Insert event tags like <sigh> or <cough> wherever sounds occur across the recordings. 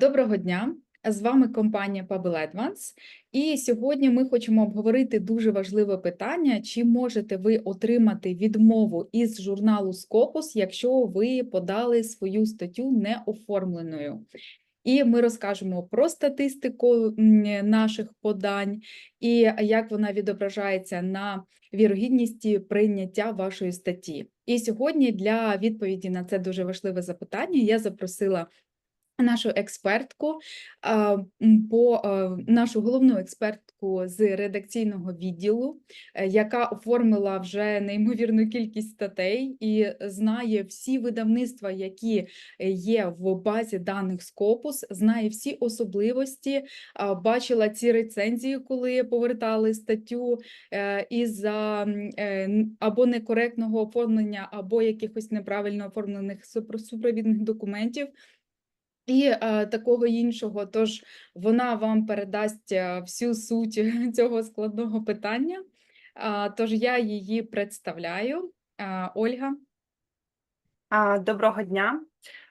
Доброго дня! З вами компанія Pebble Advance. І сьогодні ми хочемо обговорити дуже важливе питання: чи можете ви отримати відмову із журналу Scopus, якщо ви подали свою статтю неоформленою? І ми розкажемо про статистику наших подань і як вона відображається на вірогідності прийняття вашої статті. І сьогодні для відповіді на це дуже важливе запитання я запросила нашу експертку, по нашу головну експертку з редакційного відділу, е, яка оформила вже неймовірну кількість статей і знає всі видавництва, які е, є в базі даних Scopus, знає всі особливості, бачила ці рецензії, коли повертали статтю е, е, н- або некоректного оформлення, або якихось неправильно оформлених супро- супровідних документів і е, такого іншого. Тож вона вам передасть е, всю суть <laughs> цього складного питання. А, Тож я її представляю. А, Ольга. Доброго дня.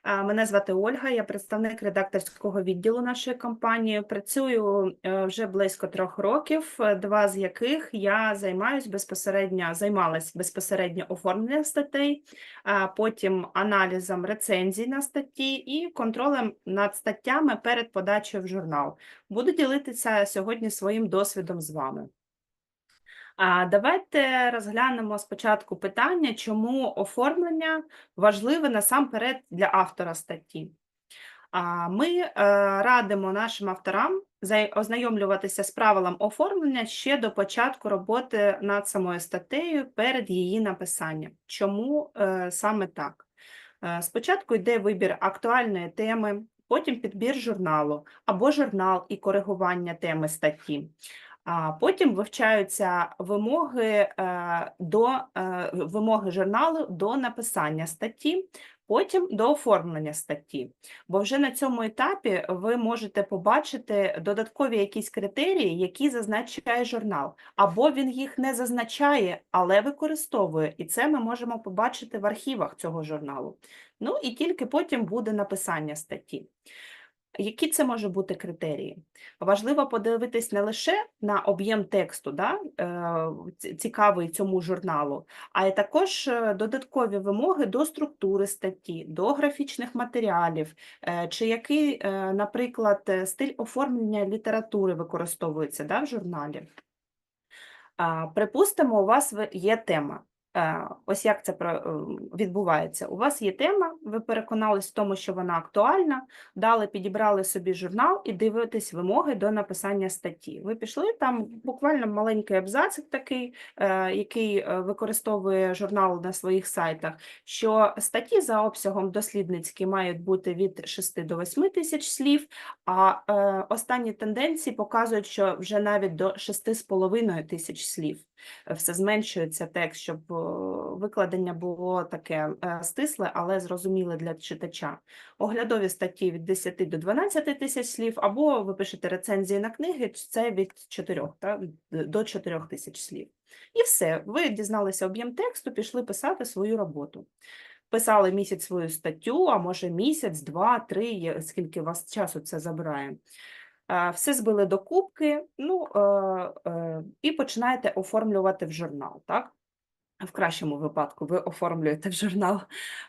Мене звати Ольга, я представник редакторського відділу нашої компанії. Працюю е, вже близько трьох років, е, два з яких я займаюсь безпосередньо, займалась безпосередньо оформленням статей, потім аналізом рецензій на статті і контролем над статтями перед подачею в журнал. Буду ділитися сьогодні своїм досвідом з вами. А давайте розглянемо спочатку питання, чому оформлення важливе насамперед для автора статті. Ми е, радимо нашим авторам ознайомлюватися з правилом оформлення ще до початку роботи над самою статтею перед її написанням. Чому е, саме так? Е, Спочатку йде вибір актуальної теми, потім підбір журналу або журнал і коригування теми статті. А потім вивчаються вимоги е, до е, вимоги журналу до написання статті, потім до оформлення статті. Бо вже на цьому етапі ви можете побачити додаткові якісь критерії, які зазначає журнал, або він їх не зазначає, але використовує, і це ми можемо побачити в архівах цього журналу. Ну і тільки потім буде написання статті. Які це може бути критерії? Важливо подивитись не лише на об'єм тексту, да, е, цікавий цьому журналу, а й також е, додаткові вимоги до структури статті, до графічних матеріалів, е, чи який, наприклад, стиль оформлення літератури використовується да, в журналі. Припустимо, у вас є тема. Е, Ось як це ем, відбувається. У вас є тема, ви переконались в тому, що вона актуальна, дали, підібрали собі журнал і дивитесь вимоги до написання статті. Ви пішли там буквально маленький абзацик такий, е, який е, використовує журнал на своїх сайтах, що статті за обсягом дослідницькі мають бути від 6 до 8 тисяч слів, а е, останні тенденції показують, що вже навіть до 6,5 тисяч слів. Все зменшується текст, щоб е, викладення було таке е, стисле, але зрозуміле для читача. Оглядові статті від 10 до 12 тисяч слів, або ви пишете рецензії на книги, це від 4 та, до 4 тисяч слів. І все, ви дізналися об'єм тексту, пішли писати свою роботу. Писали місяць свою статтю, а може місяць, два, три, скільки у вас часу це забирає. Е, Все збили до кубки, ну, е, е, і починаєте оформлювати в журнал, так? В кращому випадку ви оформлюєте в журнал,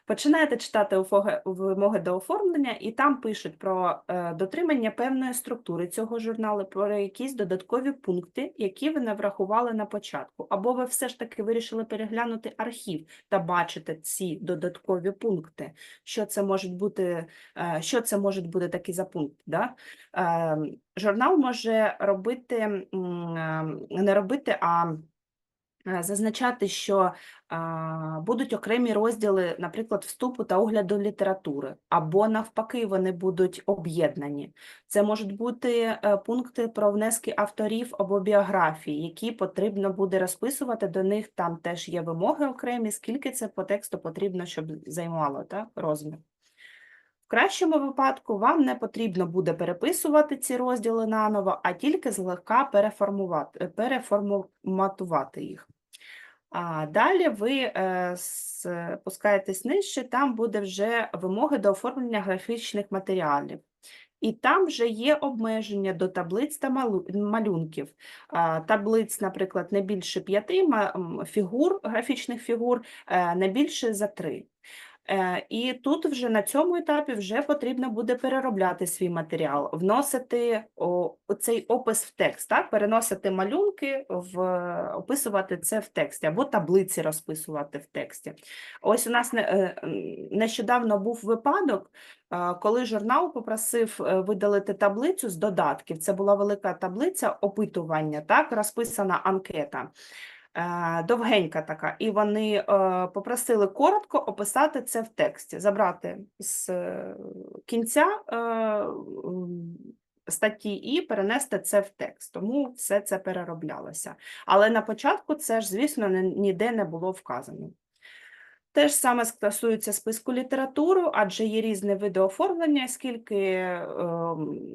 починаєте читати вимоги до оформлення, і там пишуть про е, дотримання певної структури цього журналу, про якісь додаткові пункти, які ви не врахували на початку. Або ви все ж таки вирішили переглянути архів та бачите ці додаткові пункти. Що це можуть бути, е, що це можуть бути такі за пункти? Да? Е, Журнал може робити, е, не робити, а зазначати, що будуть окремі розділи, наприклад, вступу та огляду літератури, або навпаки, вони будуть об'єднані. Це можуть бути е, пункти про внески авторів або біографії, які потрібно буде розписувати. До них там теж є вимоги окремі, скільки це по тексту потрібно, щоб займало так, розмір. В кращому випадку вам не потрібно буде переписувати ці розділи наново, а тільки злегка переформувати, переформатувати їх. А далі ви е, спускаєтесь нижче, там буде вже вимоги до оформлення графічних матеріалів. І там вже є обмеження до таблиць та малюнків. Таблиць, наприклад, не більше п'яти фігур, графічних фігур, е, не більше за три. Е, І тут вже на цьому етапі вже потрібно буде переробляти свій матеріал, вносити цей опис в текст, так? переносити малюнки, в, описувати це в тексті, або таблиці розписувати в тексті. Ось у нас е, нещодавно був випадок, е, коли журнал попросив видалити таблицю з додатків. Це була велика таблиця опитування, так? розписана анкета довгенька така, і вони е, попросили коротко описати це в тексті, забрати з е, кінця е, статті і перенести це в текст. Тому все це перероблялося. Але на початку це ж, звісно, ніде не було вказано. Те ж саме стосується списку літературу, адже є різні види оформлення, скільки е,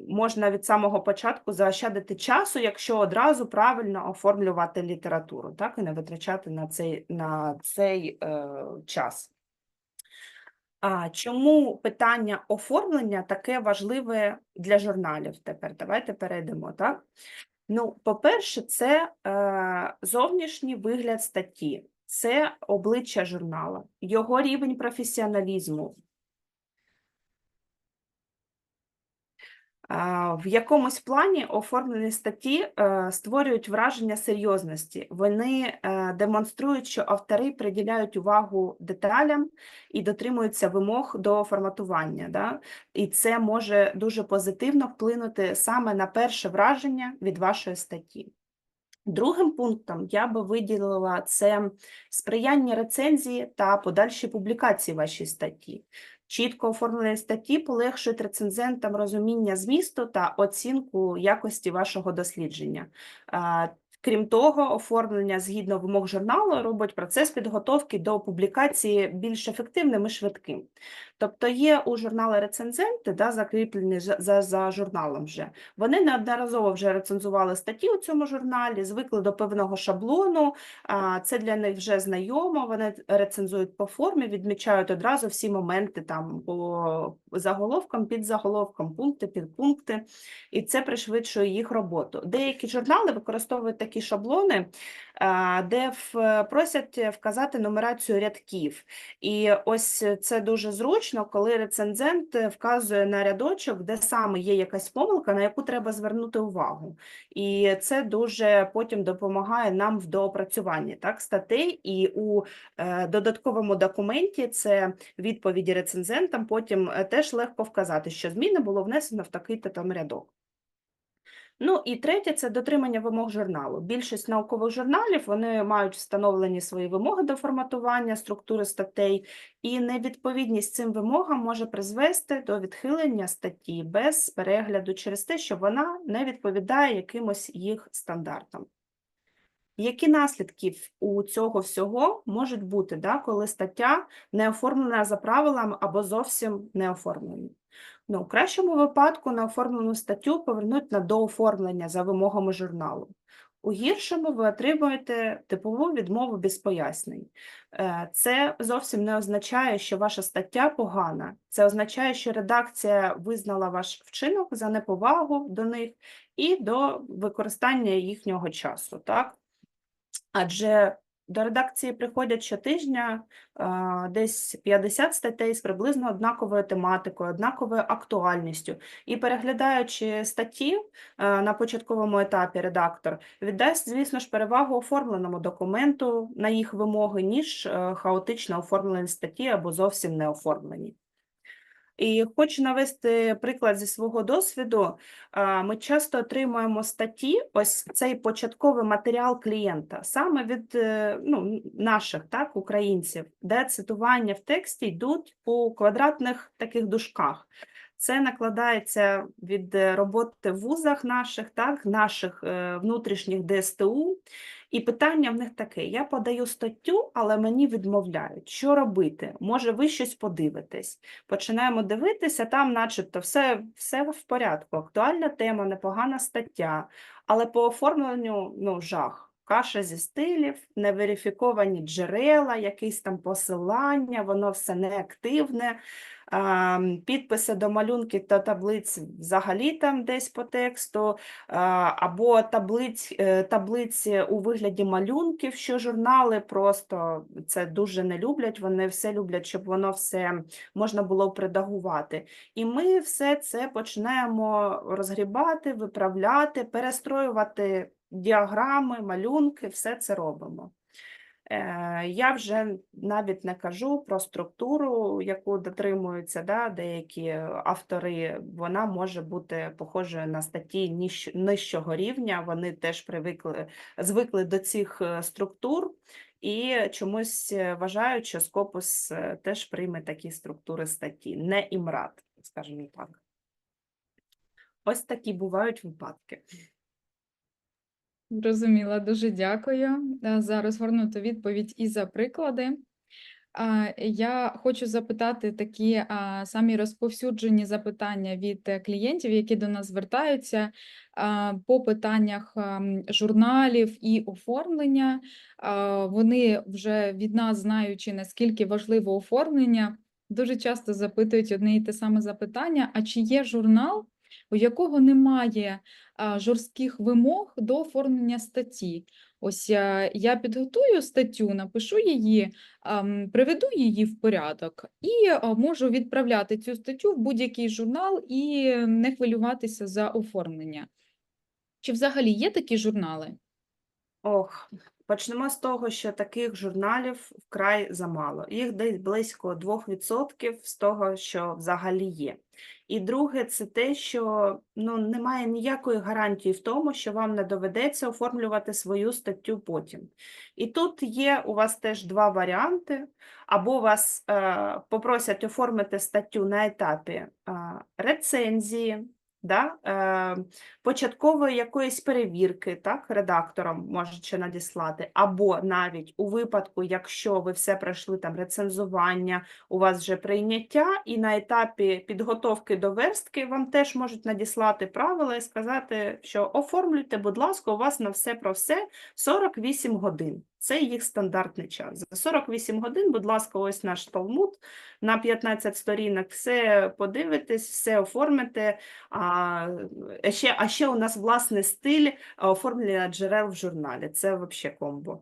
можна від самого початку заощадити часу, якщо одразу правильно оформлювати літературу, так і не витрачати на цей, на цей е, час. А чому питання оформлення таке важливе для журналів тепер? Давайте перейдемо, так? Ну, по-перше, це е, зовнішній вигляд статті, це обличчя журнала, його рівень професіоналізму. В якомусь плані оформлені статті е, створюють враження серйозності. Вони е, демонструють, що автори приділяють увагу деталям і дотримуються вимог до форматування. Да? І це може дуже позитивно вплинути саме на перше враження від вашої статті. Другим пунктом я би виділила це сприяння рецензії та подальші публікації вашій статті. Чітко оформлені статті полегшують рецензентам розуміння змісту та оцінку якості вашого дослідження. Крім того, оформлення згідно вимог журналу робить процес підготовки до публікації більш ефективним і швидким. Тобто є у журнали рецензенти, да, закріплені за, за, журналом вже. Вони неодноразово вже рецензували статті у цьому журналі, звикли до певного шаблону, це для них вже знайомо, вони рецензують по формі, відмічають одразу всі моменти там по заголовкам, під заголовком, пункти, підпункти, і це пришвидшує їх роботу. Деякі журнали використовують такі шаблони, де просять вказати нумерацію рядків. І ось це дуже зручно, коли рецензент вказує на рядочок, де саме є якась помилка, на яку треба звернути увагу. І це дуже потім допомагає нам в доопрацюванні так, статей. І у е, додатковому документі це відповіді рецензентам, потім е, теж легко вказати, що зміни було внесено в такий-то там рядок. Ну і третє це дотримання вимог журналу. Більшість наукових журналів вони мають встановлені свої вимоги до форматування, структури статей, і невідповідність цим вимогам може призвести до відхилення статті без перегляду через те, що вона не відповідає якимось їх стандартам. Які наслідки у цього всього можуть бути, да, коли стаття не оформлена за правилами або зовсім не оформлена? Ну, у кращому випадку неоформлену статтю повернуть на дооформлення за вимогами журналу. У гіршому ви отримуєте типову відмову без пояснень. Е, Це зовсім не означає, що ваша стаття погана. Це означає, що редакція визнала ваш вчинок за неповагу до них і до використання їхнього часу. Так? Адже до редакції приходять щотижня десь 50 статей з приблизно однаковою тематикою, однаковою актуальністю. І переглядаючи статті на початковому етапі, редактор віддасть, звісно ж, перевагу оформленому документу на їх вимоги, ніж е, хаотично оформлені статті або зовсім не оформлені. І хочу навести приклад зі свого досвіду. Ми часто отримуємо статті, ось цей початковий матеріал клієнта, саме від е, ну, наших так, українців, де цитування в тексті йдуть по квадратних таких дужках. Це накладається від е, роботи в вузах наших, так, наших е, внутрішніх ДСТУ. І питання в них таке: я подаю статтю, але мені відмовляють. Що робити? Може, ви щось подивитесь? Починаємо дивитися, там, начебто, все, все в порядку. Актуальна тема, непогана стаття, але по оформленню ну, жах. Каша зі стилів, неверифіковані джерела, якісь там посилання, воно все неактивне. Підписи до малюнків та таблиць взагалі там десь по тексту, або таблиць, е, таблиці у вигляді малюнків, що журнали просто це дуже не люблять. Вони все люблять, щоб воно все можна було предагувати. І ми все це починаємо розгрібати, виправляти, перестроювати діаграми, малюнки, все це робимо. Е, Я вже навіть не кажу про структуру, яку дотримуються да, деякі автори. Вона може бути похожою на статті нижчого рівня. Вони теж привикли, звикли до цих е, структур і чомусь е, вважають, що е, теж прийме такі структури статті, не імрад, скажімо так. Ось такі бувають випадки. Зрозуміла, дуже дякую е, за розгорнуту відповідь і за приклади. Я хочу запитати такі самі розповсюджені запитання від е, клієнтів, які до нас звертаються по питаннях журналів і оформлення. Вони вже від нас, знаючи, наскільки важливо оформлення, дуже часто запитують одне і те саме запитання: а чи є журнал, у якого немає жорстких вимог до оформлення статті? Ось е, я підготую статтю, напишу її, приведу її в порядок і можу відправляти цю статтю в будь-який журнал і не хвилюватися за оформлення. Чи взагалі є такі журнали? Ох, почнемо з того, що таких журналів вкрай замало. Їх десь близько 2% з того, що взагалі є. І друге, це те, що ну, немає ніякої гарантії в тому, що вам не доведеться оформлювати свою статтю потім. І тут є у вас теж два варіанти. Або вас е, попросять оформити статтю на етапі е, рецензії, да? е, початкової якоїсь перевірки, так, редактором можуть надіслати, або навіть у випадку, якщо ви все пройшли там рецензування, у вас вже прийняття, і на етапі підготовки до верстки вам теж можуть надіслати правила і сказати, що оформлюйте, будь ласка, у вас на все про все 48 годин. Це їх стандартний час. За 48 годин, будь ласка, ось наш Талмуд на 15 сторінок, все подивитесь, все оформите. А е, ще, а ще у нас власний стиль оформлення джерел в журналі. Це взагалі комбо.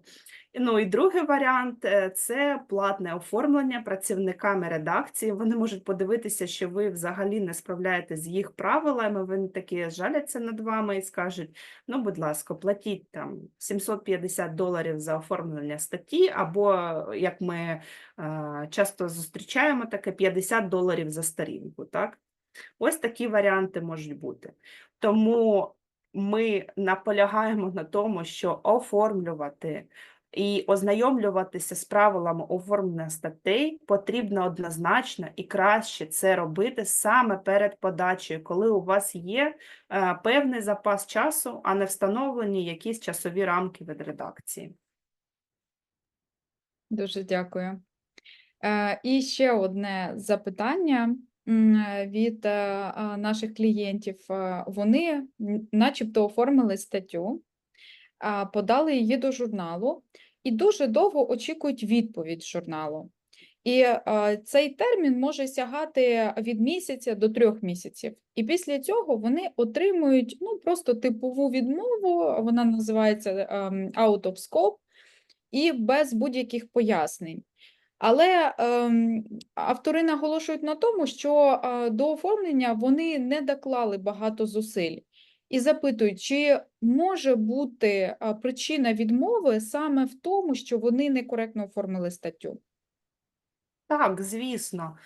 Ну і другий варіант е, це платне оформлення працівниками редакції. Вони можуть подивитися, що ви взагалі не справляєтесь з їх правилами. Вони такі жаляться над вами і скажуть: ну, будь ласка, платіть там 750 доларів за оформлення статті, або як ми е, часто зустрічаємо, таке 50 доларів за сторінку. Так? Ось такі варіанти можуть бути. Тому ми наполягаємо на тому, що оформлювати і ознайомлюватися з правилами оформлення статей потрібно однозначно і краще це робити саме перед подачею, коли у вас є е, певний запас часу, а не встановлені якісь часові рамки від редакції. Дуже дякую. Е, І ще одне запитання е, від е, наших клієнтів. Е, Вони начебто оформили статтю, подали її до журналу і дуже довго очікують відповідь журналу. І цей термін може сягати від місяця до трьох місяців. І після цього вони отримують ну, просто типову відмову, вона називається ем, out of scope, і без будь-яких пояснень. Але ем, автори наголошують на тому, що е, до оформлення вони не доклали багато зусиль і запитують, чи може бути причина відмови саме в тому, що вони некоректно оформили статтю. Так, звісно.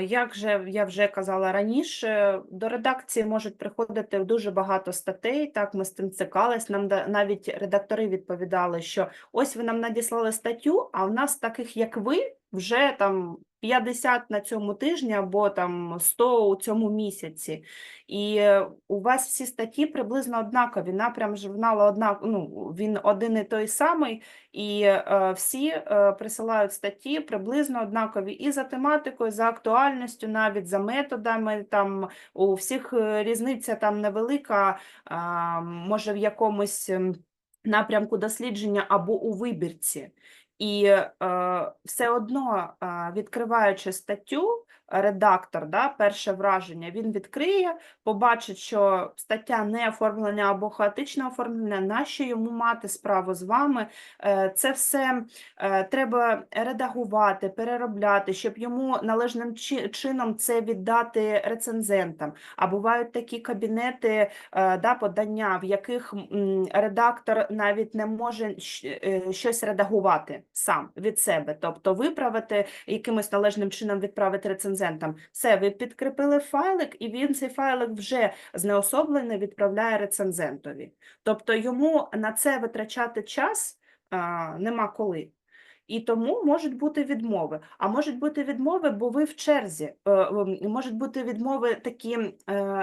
Як же я вже казала раніше, до редакції можуть приходити дуже багато статей. Так, ми з цим цикались. Нам навіть редактори відповідали, що ось ви нам надіслали статтю, а в нас таких, як ви, вже там 50 на цьому тижні або там 100 у цьому місяці. І е, у вас всі статті приблизно однакові. Напрям журналу однак, ну, він один і той самий. І е, всі е, присилають статті приблизно однакові і за тематикою, за актуальністю, навіть за методами. Там у всіх е, різниця там невелика, а, може в якомусь. ем, напрямку дослідження або у вибірці. І е, все одно, е, відкриваючи статтю, редактор, да, перше враження, він відкриє, побачить, що стаття не оформлена або хаотично оформлена, нащо йому мати справу з вами. Е, Це все е, треба редагувати, переробляти, щоб йому належним чином це віддати рецензентам. А бувають такі кабінети, е, да, подання, в яких редактор навіть не може щось редагувати сам від себе, тобто виправити якимось належним чином відправити рецензентам. Все, ви підкріпили файлик, і він цей файлик вже знеособлений відправляє рецензентові. Тобто йому на це витрачати час а, нема коли. І тому можуть бути відмови. А можуть бути відмови, бо ви в черзі. Е, ем, Можуть бути відмови такі е,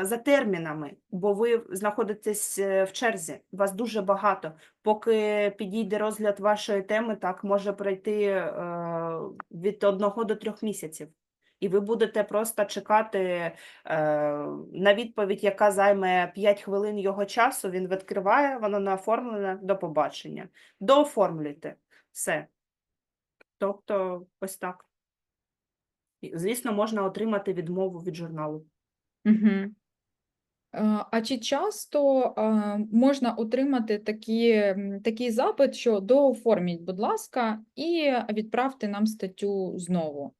за термінами, бо ви знаходитесь е, в черзі. Вас дуже багато. Поки підійде розгляд вашої теми, так може пройти від одного до трьох місяців. І ви будете просто чекати е, на відповідь, яка займе 5 хвилин його часу. Він відкриває, воно не оформлене, до побачення. Дооформлюйте. Все. Тобто, ось так. Звісно, можна отримати відмову від журналу. Угу. А чи часто можна отримати такі, такий запит, що дооформіть, будь ласка, і відправте нам статтю знову?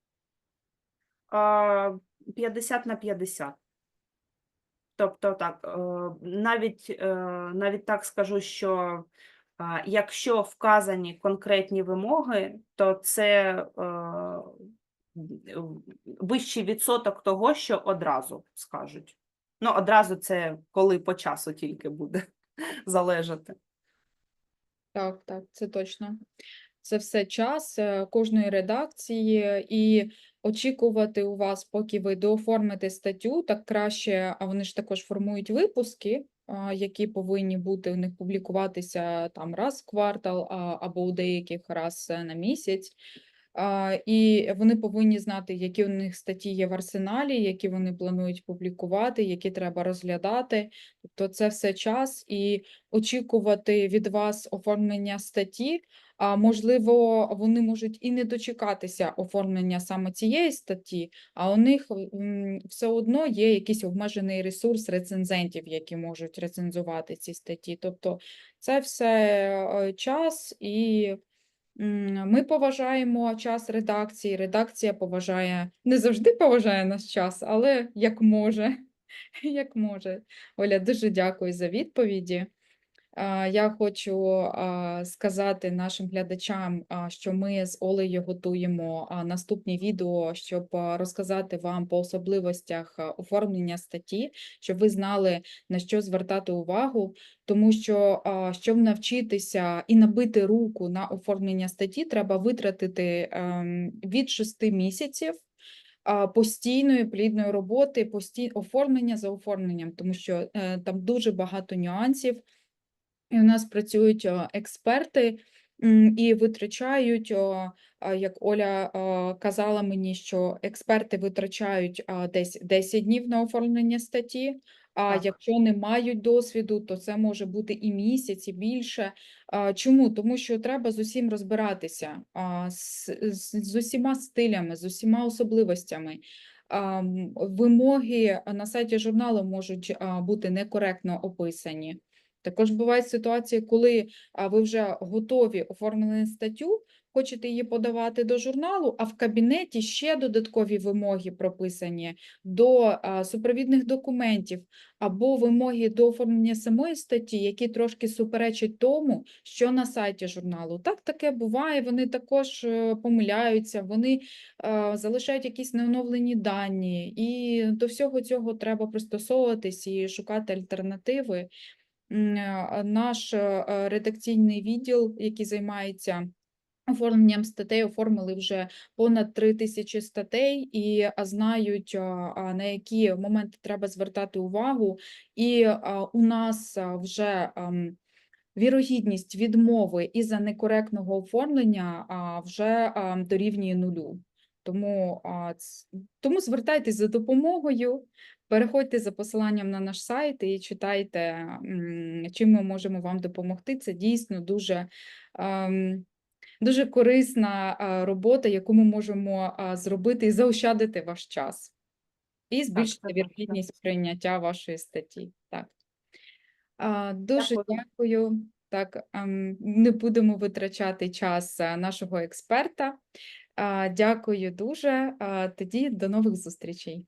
А, 50 на 50. Тобто, так, е, навіть, е, навіть так скажу, що якщо вказані конкретні вимоги, то це е, вищий відсоток того, що одразу скажуть. Ну, одразу це коли по часу тільки буде <laughs> залежати. Так, так, це точно. Це все час е, кожної редакції, і очікувати у вас, поки ви дооформите статтю, так краще, а вони ж також формують випуски, які повинні бути у них публікуватися там раз в квартал, або у деяких раз е, на місяць. І вони повинні знати, які у них статті є в арсеналі, які вони планують публікувати, які треба розглядати. Тобто це все час і очікувати від вас оформлення статті. Можливо, вони можуть і не дочекатися оформлення саме цієї статті, а у них все одно є якийсь обмежений ресурс рецензентів, які можуть рецензувати ці статті. Тобто це все е, час і. Ми поважаємо час редакції. Редакція поважає, не завжди поважає наш час, але як може. <laughs> Як може. Оля, дуже дякую за відповіді. Я хочу сказати нашим глядачам, що ми з Олею готуємо наступні відео, щоб розказати вам по особливостях оформлення статті, щоб ви знали, на що звертати увагу, тому що щоб навчитися і набити руку на оформлення статті, треба витратити ем, від 6 місяців постійної плідної роботи, постій... оформлення за оформленням, тому що е, там дуже багато нюансів. І у нас працюють експерти і витрачають, як Оля казала мені, що експерти витрачають десь 10 днів на оформлення статті. А Так. якщо не мають досвіду, то це може бути і місяць, і більше. Чому? Тому що треба з усім розбиратися, з, з, з усіма стилями, з усіма особливостями. Вимоги на сайті журналу можуть бути некоректно описані. Також бувають ситуації, коли ви вже готові оформили статтю, хочете її подавати до журналу, а в кабінеті ще додаткові вимоги прописані до супровідних документів або вимоги до оформлення самої статті, які трошки суперечать тому, що на сайті журналу. Так таке буває, вони також е, помиляються, вони е, залишають якісь неоновлені дані, і до всього цього треба пристосовуватись і шукати альтернативи. М, е, Наш е, редакційний відділ, який займається оформленням статей, оформили вже понад 3 тисячі статей і знають, а, на які моменти треба звертати увагу. І у нас вже вірогідність відмови із-за некоректного оформлення вже дорівнює нулю. Тому, а, тому звертайтесь за допомогою, переходьте за посиланням на наш сайт і читайте, чим ми можемо вам допомогти. Це дійсно дуже, ем, дуже корисна робота, яку ми можемо зробити і заощадити ваш час. І збільшити вірогідність прийняття вашої статті. Так. Дуже Дякую. дякую. Так, ем, не будемо витрачати час е, нашого експерта. Дякую дуже. Тоді до нових зустрічей.